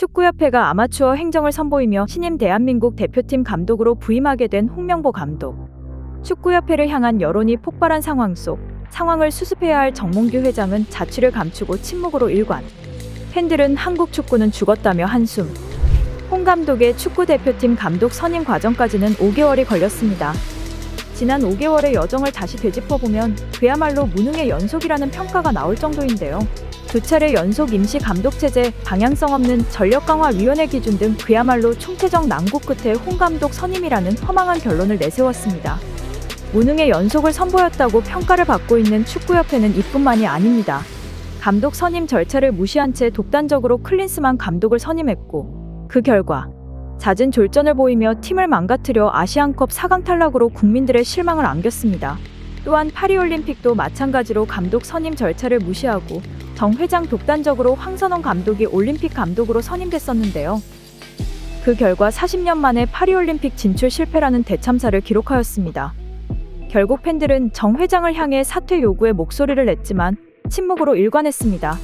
축구협회가 아마추어 행정을 선보이며 신임 대한민국 대표팀 감독으로 부임하게 된 홍명보 감독. 축구협회를 향한 여론이 폭발한 상황 속 상황을 수습해야 할 정몽규 회장은 자취를 감추고 침묵으로 일관. 팬들은 한국 축구는 죽었다며 한숨. 홍 감독의 축구 대표팀 감독 선임 과정까지는 5개월이 걸렸습니다. 지난 5개월의 여정을 다시 되짚어보면 그야말로 무능의 연속이라는 평가가 나올 정도인데요. 두 차례 연속 임시 감독 체제, 방향성 없는 전력 강화 위원회 기준 등 그야말로 총체적 난국 끝에 홍 감독 선임이라는 허망한 결론을 내세웠습니다. 무능의 연속을 선보였다고 평가를 받고 있는 축구협회는 이뿐만이 아닙니다. 감독 선임 절차를 무시한 채 독단적으로 클린스만 감독을 선임했고 그 결과 잦은 졸전을 보이며 팀을 망가뜨려 아시안컵 4강 탈락으로 국민들의 실망을 안겼습니다. 또한 파리올림픽도 마찬가지로 감독 선임 절차를 무시하고 정 회장 독단적으로 황선홍 감독이 올림픽 감독으로 선임됐었는데요. 그 결과 40년 만에 파리올림픽 진출 실패라는 대참사를 기록하였습니다. 결국 팬들은 정 회장을 향해 사퇴 요구에 목소리를 냈지만 침묵으로 일관했습니다.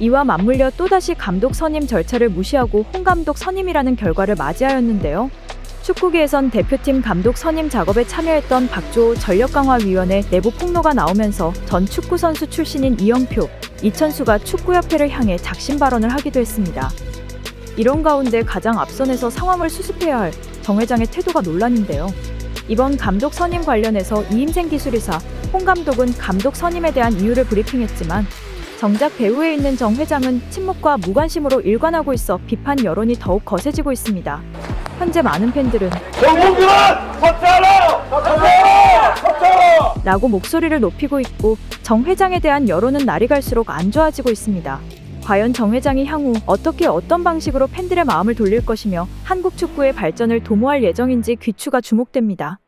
이와 맞물려 또다시 감독 선임 절차를 무시하고 홍 감독 선임이라는 결과를 맞이하였는데요. 축구계에선 대표팀 감독 선임 작업에 참여했던 박주호 전력강화위원회 내부 폭로가 나오면서 전 축구선수 출신인 이영표, 이천수가 축구협회를 향해 작심 발언을 하기도 했습니다. 이런 가운데 가장 앞선에서 상황을 수습해야 할 정 회장의 태도가 논란인데요. 이번 감독 선임 관련해서 이임생 기술이사 홍 감독은 감독 선임에 대한 이유를 브리핑했지만 정작 배후에 있는 정 회장은 침묵과 무관심으로 일관하고 있어 비판 여론이 더욱 거세지고 있습니다. 현재 많은 팬들은! 라고 목소리를 높이고 있고 정 회장에 대한 여론은 날이 갈수록 안 좋아지고 있습니다. 과연 정 회장이 향후 어떻게 어떤 방식으로 팬들의 마음을 돌릴 것이며 한국 축구의 발전을 도모할 예정인지 귀추가 주목됩니다.